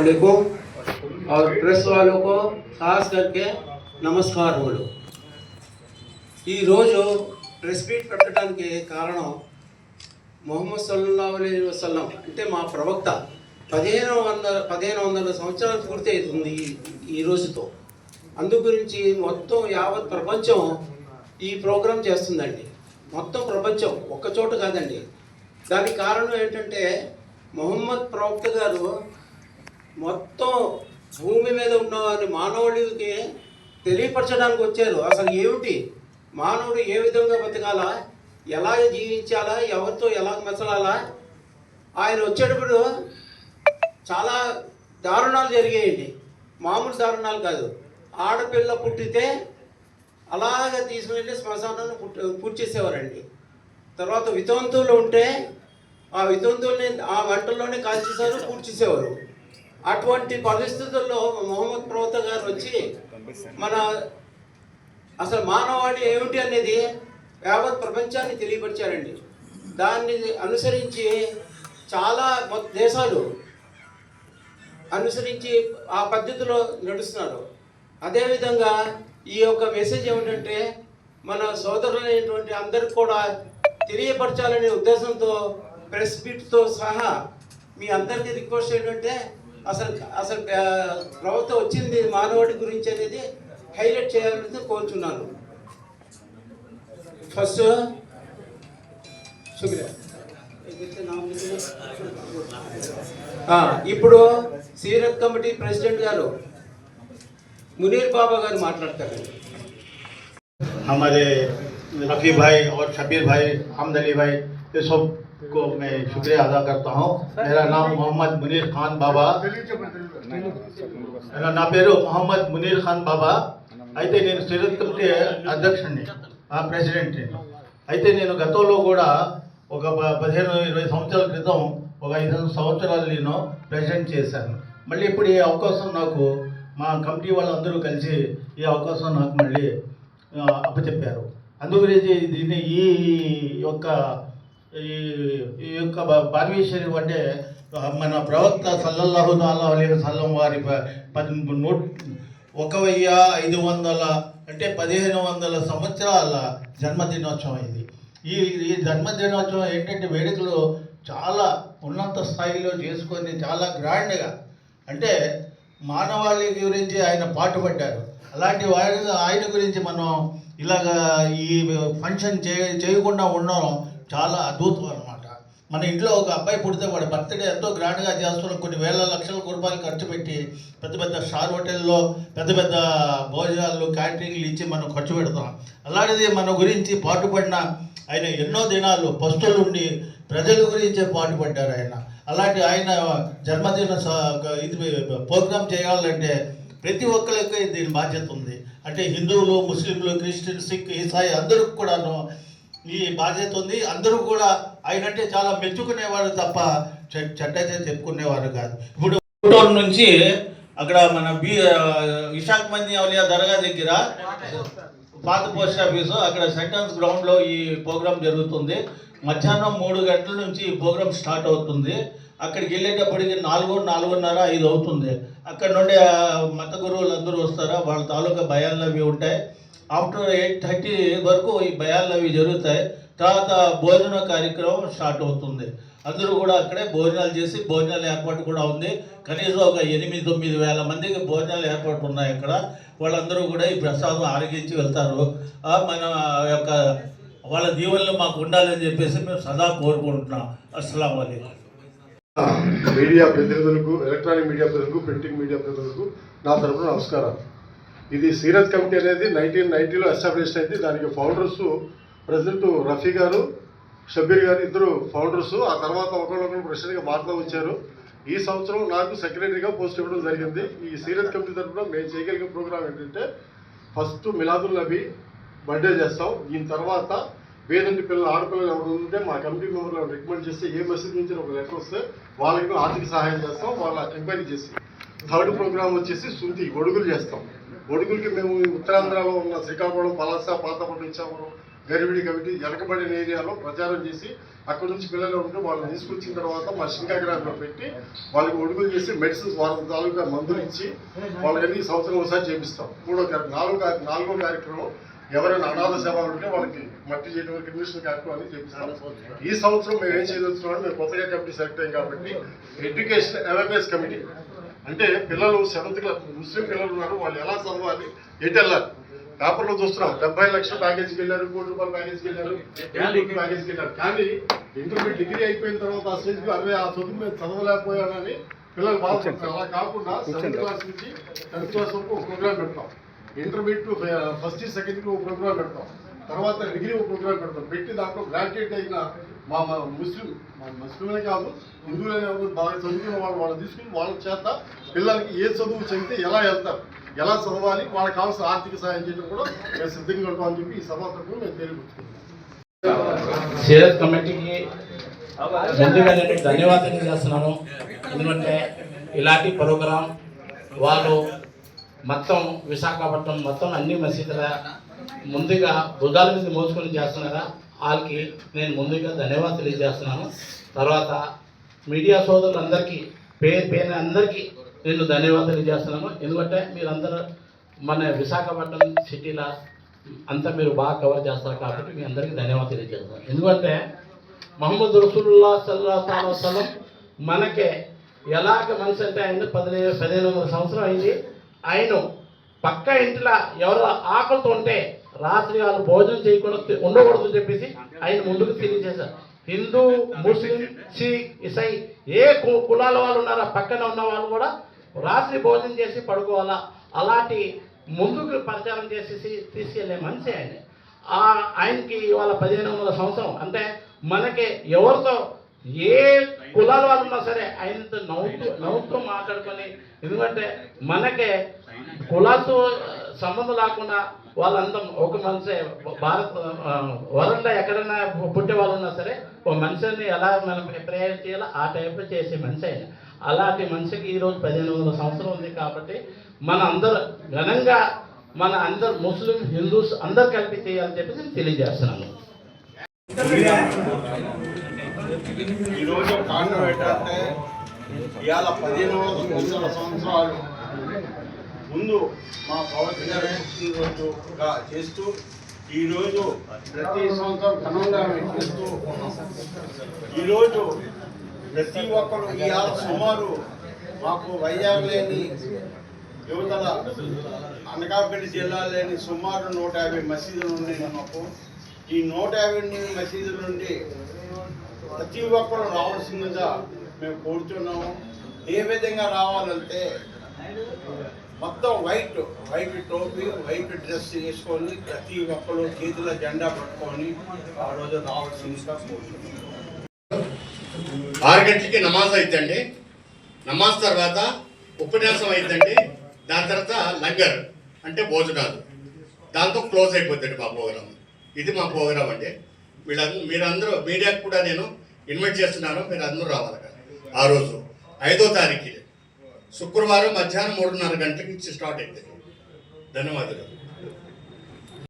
वालेकुम और प्रेस वालों को खास करके నమస్కారములు ఈరోజు ప్రెస్ మీట్ పెట్టడానికి కారణం మొహమ్మద్ సల్లా అలీ వసల్లం అంటే మా ప్రవక్త పదిహేను వందల పదిహేను వందల సంవత్సరాలు పూర్తి అవుతుంది ఈ- ఈ రోజుతో అందు గురించి మొత్తం యావత్ ప్రపంచం ఈ ప్రోగ్రాం చేస్తుందండి మొత్తం ప్రపంచం ఒక్క చోట కాదండి దానికి కారణం ఏంటంటే మొహమ్మద్ ప్రవక్త గారు మొత్తం భూమి మీద ఉన్న మానవుడికి తెలియపరచడానికి వచ్చారు. అసలు ఏమిటి? మానవుడు ఏ విధంగా బతకాలా? ఎలా జీవించాలా? ఎవరితో ఎలా మెసలాలా? ఆయన వచ్చేటప్పుడు చాలా దారుణాలు జరిగాయండి. మామూలు దారుణాలు కాదు. ఆడపిల్ల పుట్టితే అలాగే తీసుకువెళ్ళి శ్మశానాన్ని పుట్టి పూడ్చేసేవారండి. తర్వాత వితంతువులు ఉంటే ఆ వితంతువుల్ని ఆ వంటల్లోనే కాల్చేసేవారు పూడ్చేసేవారు. అటువంటి పరిస్థితుల్లో మొహమ్మద్ ప్రవక్త గారు వచ్చి మన అసలు మానవాళి ఏమిటి అనేది యావత్ ప్రపంచాన్ని తెలియపరిచారండి. దాన్ని అనుసరించి చాలా దేశాలు అనుసరించి ఆ పద్ధతిలో నడుస్తున్నారు. అదేవిధంగా ఈ యొక్క మెసేజ్ ఏమిటంటే మన సోదరులైనటువంటి అందరికి కూడా తెలియపరచాలనే ఉద్దేశంతో ప్రెస్ మీట్తో సహా మీ అందరికీ రిక్వెస్ట్ ఏంటంటే అసలు అసలు ఆ, ప్రభుత్వం వచ్చింది మానవుడి గురించి అనేది హైలైట్ చేయాలని కోరుచున్నాను ఫస్ట్ శుక్రియా ఆ, ఇప్పుడు సీరత్ కమిటీ ప్రెసిడెంట్ గారు మునీర్ బాబా గారు మాట్లాడతారు हमारे रफ़ी भाई और शबीर भाई हमद अली भाई ये सब को मैं शुक्रिया अदा करता हूँ मेरा नाम मोहम्मद मुनीर खान बाबा मेरा నా పేరు మొహమ్మద్ మునీర్ ఖాన్ బాబా అయితే నేను సిరత్ కమిటీ అధ్యక్షుడిని ఆ ప్రెసిడెంట్ని అయితే నేను గతంలో కూడా ఒక ప- పదిహేను ఇరవై సంవత్సరాల క్రితం ఒక ఐదు సంవత్సరాలు నేను ప్రెసిడెంట్ చేశాను మళ్ళీ ఇప్పుడు ఈ అవకాశం నాకు మా కమిటీ వాళ్ళందరూ కలిసి ఈ అవకాశం నాకు మళ్ళీ ఆ, అప్పచెప్పారు అందుగురించి దీన్ని ఈ యొక్క ఈ ఈ యొక్క బ- అంటే మన ప్రవక్త సల్లల్లాహు తాలా అలీ సల్లం వారి ప- పది నూట ఒక వెయ్యి ఐదు వందల అంటే పదిహేను వందల సంవత్సరాల జన్మదినోత్సవం ఇది. ఈ ఈ జన్మదినోత్సవం ఏంటంటే వేడుకలు చాలా ఉన్నత స్థాయిలో చేసుకొని చాలా గ్రాండ్గా అంటే మానవాళి గురించి ఆయన పాటుపడ్డారు అలాంటి వారి ఆయన గురించి మనం ఇలాగా ఈ ఫంక్షన్ చే చేయకుండా ఉండడం చాలా అద్భుతం అనమాట మన ఇంట్లో ఒక అబ్బాయి పుడితే వాడి బర్త్డే ఎంతో గ్రాండ్గా చేస్తున్నాం కొన్ని వేల లక్షల రూపాయలు ఖర్చు పెట్టి పెద్ద పెద్ద స్టార్ హోటల్లో పెద్ద పెద్ద భోజనాలు క్యాటరింగ్లు ఇచ్చి మనం ఖర్చు పెడతాం. అలాంటిది మన గురించి పాటుపడిన ఆయన ఎన్నో దినాలు పస్తులుండి ప్రజల గురించే పాటుపడ్డారు ఆయన. అలాంటి ఆయన జన్మదిన ఇది ప్రోగ్రామ్ చేయాలంటే ప్రతి ఒక్కరికి దీని బాధ్యత ఉంది. అంటే హిందువులు ముస్లింలు క్రిస్టియన్ సిక్ ఈసాయి అందరికి కూడాను ఈ బాధ్యత ఉంది. అందరూ కూడా ఆయన అంటే చాలా మెచ్చుకునేవారు తప్ప చె- చెప్పుకునేవారు కాదు. ఇప్పుడు గుంటూరు నుంచి అక్కడ మన బి విశాఖ మంది అవలియా దర్గా దగ్గర పాత పోస్ట్ ఆఫీసు అక్కడ సెంటెన్స్ గ్రౌండ్లో ఈ ప్రోగ్రాం జరుగుతుంది. మధ్యాహ్నం మూడు గంటల నుంచి ఈ ప్రోగ్రాం స్టార్ట్ అవుతుంది. అక్కడికి వెళ్ళేటప్పటికి నాలుగు నాలుగున్నర ఐదు అవుతుంది. అక్కడ నుండి మత గురువులు అందరూ వస్తారా? వాళ్ళ తాలూకా భయాలు అవి ఉంటాయి. ఆఫ్టర్ ఎయిట్ థర్టీ వరకు ఈ భయాలు అవి జరుగుతాయి. తర్వాత భోజన కార్యక్రమం స్టార్ట్ అవుతుంది. అందరూ కూడా అక్కడే భోజనాలు చేసి భోజనాల ఏర్పాటు కూడా ఉంది. కనీసం ఒక ఎనిమిది తొమ్మిది వేల మందికి భోజనాలు ఏర్పాటు ఉన్నాయి అక్కడ. వాళ్ళందరూ కూడా ఈ ప్రసాదం ఆరగించి వెళ్తారు. ఆ, మన యొక్క వాళ్ళ దీవెనలు మాకు ఉండాలని చెప్పేసి మేము సదా కోరుకుంటున్నాం. అస్సలం అయికం మీడియా ప్రతినిధులకు ఎలక్ట్రానిక్ మీడియా ప్రతినిధులకు ప్రింటింగ్ మీడియా ప్రతినిధులకు నా తరపున నమస్కారం ఇది సీరత్ కమిటీ అనేది నైన్టీన్ నైన్టీలో ఎస్టాబ్లిష్ అయింది. దానికి ఫౌండర్స్ ప్రెసిడెంట్ రఫీ గారు షబీర్ గారు ఇద్దరు ఫౌండర్స్ ఆ తర్వాత ఒకళ్ళొకరు ప్రెసిడెంట్గా మారుతూ వచ్చారు. ఈ సంవత్సరం నాకు సెక్రటరీగా పోస్ట్ ఇవ్వడం జరిగింది. ఈ సీరత్ కమిటీ తరపున మేము చేయగలిగిన ప్రోగ్రామ్ ఏంటంటే ఫస్ట్ మిలాదుల్ నబీ బర్త్డే చేస్తాం. దీని తర్వాత వేదంటి పిల్లలు ఆడపిల్లలు ఎవరు ఉంటే మా కమిటీ మెంబర్లు రికమెండ్ చేస్తే ఏ మెసేజ్ నుంచి ఒక లెటర్ వస్తే వాళ్ళకి ఆర్థిక సహాయం చేస్తాం వాళ్ళ ఎంక్వైరీ చేసి. థర్డ్ ప్రోగ్రామ్ వచ్చేసి శృతి గొడుగులు చేస్తాం. ఒడుగులకి మేము ఉత్తరాంధ్రలో ఉన్న శ్రీకాకుళం పలాస పాతపట్టు ఇచ్చాపురం గరివిడి కమిటీ వెనకబడిన ఏరియాలో ప్రచారం చేసి అక్కడ నుంచి పిల్లలు ఉంటే వాళ్ళని తీసుకొచ్చిన తర్వాత మా శంకాగ్రామంలో పెట్టి వాళ్ళకి ఒడుగులు చేసి మెడిసిన్స్ వాళ్ళ తాలూకా మందులు ఇచ్చి వాళ్ళకి సంవత్సరం ఒకసారి చేపిస్తాం. మూడో నాలుగో నాలుగో కార్యక్రమం ఎవరైనా అనాథ సేవలు ఉంటే వాళ్ళకి మట్టి చేయడం వరకు కార్యక్రమం కార్యక్రమాన్ని చేపిస్తాం. ఈ సంవత్సరం మేము ఏం చేయవచ్చు మేము కొత్తగా కమిటీ సెలెక్ట్ అయ్యాం కాబట్టి ఎడ్యుకేషన్ అవేర్నెస్ కమిటీ. అంటే పిల్లలు సెవెంత్ క్లాస్ ముస్లిం పిల్లలు ఉన్నారు వాళ్ళు ఎలా చదవాలి? ఎటు వెళ్ళాలి పేపర్లో చూస్తున్నాం డెబ్బై లక్షల ప్యాకేజీకి వెళ్ళారు కోటి రూపాయల ప్యాకేజీకి వెళ్ళారు కోట్ల ప్యాకేజీకి వెళ్ళారు. కానీ ఇంటర్మీడియట్ డిగ్రీ అయిపోయిన తర్వాత ఆ స్టేజ్కి అరే ఆ చదువు మేము చదవలేకపోయానని పిల్లలు బాధపడతారు అలా కాకుండా సెవెంత్ క్లాస్ నుంచి టెన్త్ క్లాస్ వరకు ఒక ప్రోగ్రామ్ పెడతాం. ఇంటర్మీడియట్ ఫస్ట్ ఇయర్ సెకండ్ ఒక ప్రోగ్రామ్ పెడతాం. తర్వాత డిగ్రీ ఒక ప్రోగ్రామ్ పెడతాం. పెట్టి దాంట్లో గ్రాడ్యుయేట్ అయిన మా మా ముస్లిం మా ముస్లింలే కాదు హిందువులైన ఎవరు బాగా చదువుకున్న వాళ్ళు వాళ్ళు తీసుకుని వాళ్ళ చేత పిల్లలకి ఏ చదువు చదివితే ఎలా వెళ్తారు ఎలా చదవాలి వాళ్ళకి కావాల్సిన ఆర్థిక సహాయం చేయడం కూడా మేము సిద్ధంగా ఉంటామని చెప్పి ఈ సభ తరఫున మేము తెలియపరుచుకుంటాం కమిటీకి ముందుగా నేను ధన్యవాదాలు చేస్తున్నాను ఎందుకంటే ఇలాంటి ప్రోగ్రాం వాళ్ళు మొత్తం విశాఖపట్నం మొత్తం అన్ని మసీదుల ముందుగా భుజాల మీద మోసుకొని చేస్తున్నారా? వాళ్ళకి నేను ముందుగా ధన్యవాదాలు తెలియజేస్తున్నాను. తర్వాత మీడియా సోదరులందరికీ పేరు పేరు అందరికీ నేను ధన్యవాదాలు తెలియజేస్తున్నాను. ఎందుకంటే మీరందరూ మన విశాఖపట్నం సిటీలో అంతా మీరు బాగా కవర్ చేస్తారు కాబట్టి మీ అందరికీ ధన్యవాదాలు తెలియజేస్తాను ఎందుకంటే మహమ్మద్ రసూలుల్లా సల్లా వసలం మనకే ఎలాగ మనిషి అంటే ఆయన పదిహేను పదిహేను వందల సంవత్సరం అయింది. ఆయన పక్క ఇంట్లో ఎవరు ఆకలితో ఉంటే రాత్రి వాళ్ళు భోజనం చేయకుండా ఉండకూడదు అని చెప్పేసి ఆయన ముందుకు తెలియజేశారు హిందూ ముస్లిం సిక్ ఇసై ఏ కు- కులాల వాళ్ళు ఉన్నారా పక్కన ఉన్న వాళ్ళు కూడా రాత్రి భోజనం చేసి పడుకోవాలా? అలాంటి ముందుకు ప్రచారం చేసేసి తీసుకెళ్ళే మనిషి ఆయన. ఆయనకి ఇవాళ పదిహేను వందల సంవత్సరం. అంటే మనకి ఎవరితో ఏ కులాల వాళ్ళు ఉన్నా సరే ఆయనతో నవ్వుతూ నవ్వుతూ మాట్లాడుకొని ఎందుకంటే మనకే కులతో సంబంధం లేకుండా వాళ్ళంతా ఒక మనిషి భారత్ ఆ, వరల్డ్లో ఎక్కడైనా పుట్టే వాళ్ళు ఉన్నా సరే ఒక మనిషిని ఎలా మనం ప్రేయర్ చేయాలో ఆ టైప్లో చేసే మనిషి ఆయన. అలాంటి మనిషికి ఈరోజు పదిహేను వందల సంవత్సరం ఉంది కాబట్టి మన అందరూ ఘనంగా మన అందరు ముస్లిం హిందూస్ అందరు కలిపి చేయాలని చెప్పి నేను తెలియజేస్తున్నాను. ఈరోజు కారణం ఏంటంటే ఇవాళ పదిహేను వందల సంవత్సరాలు. ముందు మా పవర్ గారు చేస్తూ ఈరోజు ప్రతి సంవత్సరం ఘనంగా మేము చేస్తూ ఉన్నాం. ఈరోజు ప్రతి ఒక్కరు ఇవాళ సుమారు మాకు వైజాగ్ లేని యువతల అనకాపల్లి జిల్లా లేని సుమారు నూట యాభై మసీదులు ఉన్నాయి మాకు. ఈ నూట యాభై మసీదుల నుండి ప్రతి ఒక్కరు రావాల్సిందిగా మేము కోరుతున్నాము ఏ విధంగా రావాలంటే మొత్తం వైట్ వైట్ టోపీ వైట్ డ్రెస్ వేసుకొని ప్రతి ఒక్కరు చేతిలో జెండా పట్టుకొని ఆ రోజు రావాల్సిందిగా ఆరు గంటలకి నమాజ్ అయిద్దండి. నమాజ్ తర్వాత ఉపన్యాసం అయిద్దండి. దాని తర్వాత లంగర్ అంటే భోజనాలు. దాంతో క్లోజ్ అయిపోద్దండి మా ప్రోగ్రామ్. ఇది మా ప్రోగ్రామ్ అండి. వీళ్ళందరూ మీరందరూ మీడియాకు కూడా నేను ఇన్వైట్ చేస్తున్నాను. మీరు అందరూ రావాలి ఆ రోజు ఐదో తారీఖు శుక్రవారం మధ్యాహ్నం మూడున్నర ఇచ్చి స్టార్ట్ అవుతుంది ధన్యవాదాలు.